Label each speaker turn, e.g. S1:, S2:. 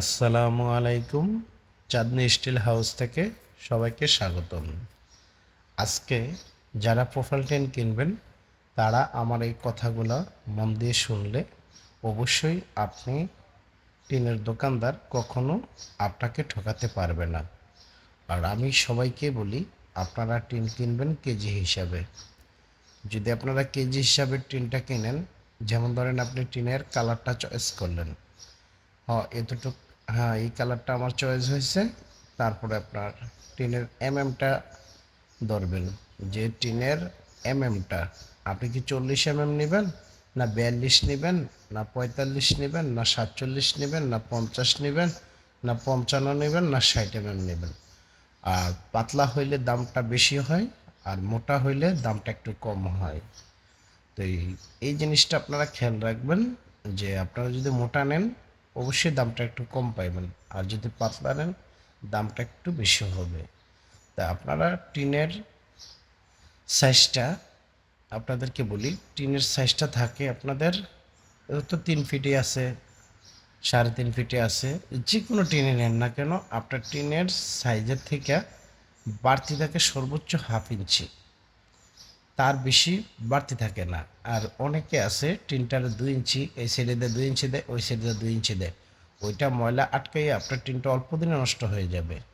S1: আসসালামু আলাইকুম, চাঁদনি still house থেকে সবাইকে স্বাগতম। আজকে যারা প্রোফাইল টেন কিনবেন, তারা আমার এই কথাগুলো মন দিয়ে শুনলে অবশ্যই আপনি টিনের দোকানদার কখনো আপনাকে ঠকাতে পারবে না। আর আমি সবাইকে বলি, আপনারা টিন কিনবেন কেজি হিসাবে। যদি আপনারা কেজি হিসাবে টিনটা কিনেন, যেমন ধরেন আপনি টিনের কালারটা চয়েস করলেন হ্যাঁ এতটুক হ্যাঁ এই কালারটা আমার চয়েস হয়েছে। তারপরে আপনার টিনের এমএমটা ধরবেন। যে টিনের এমএমটা আপনি কি চল্লিশ এমএম নেবেন? না বিয়াল্লিশ নেবেন? না পঁয়তাল্লিশ নেবেন? না সাতচল্লিশ নেবেন? না পঞ্চাশ নেবেন? না পঞ্চান্ন নেবেন? না ষাট এমএম নেবেন। আর পাতলা হইলে দামটা বেশি হয়, আর মোটা হইলে দামটা একটু কম হয়। তো এই- এই জিনিসটা আপনারা খেয়াল রাখবেন যে আপনারা যদি মোটা নেন অবশ্যই দামটা একটু কম পাইবেন। আর যদি পাতলা নেন, দামটা একটু বেশি হবে। তা আপনারা টিনের সাইজটা আপনাদেরকে বলি, টিনের সাইজটা থাকে আপনাদের তো তিন ফিটে আছে, সাড়ে তিন ফিটে আছে। যে কোনো টিনে নেন না কেন, আপনার টিনের সাইজের থেকে বাড়তি থাকে সর্বোচ্চ হাফ ইঞ্চি তার বেশি বাড়তি থাকে না। আর অনেকে আছে, টিনটার দুই ইঞ্চি, এই সাইডে দুই ইঞ্চি দেয়, ওই সাইডে দুই ইঞ্চি দেয়। ওইটা ময়লা আটকাই আপনার টিনটা অল্প দিনে নষ্ট হয়ে যাবে।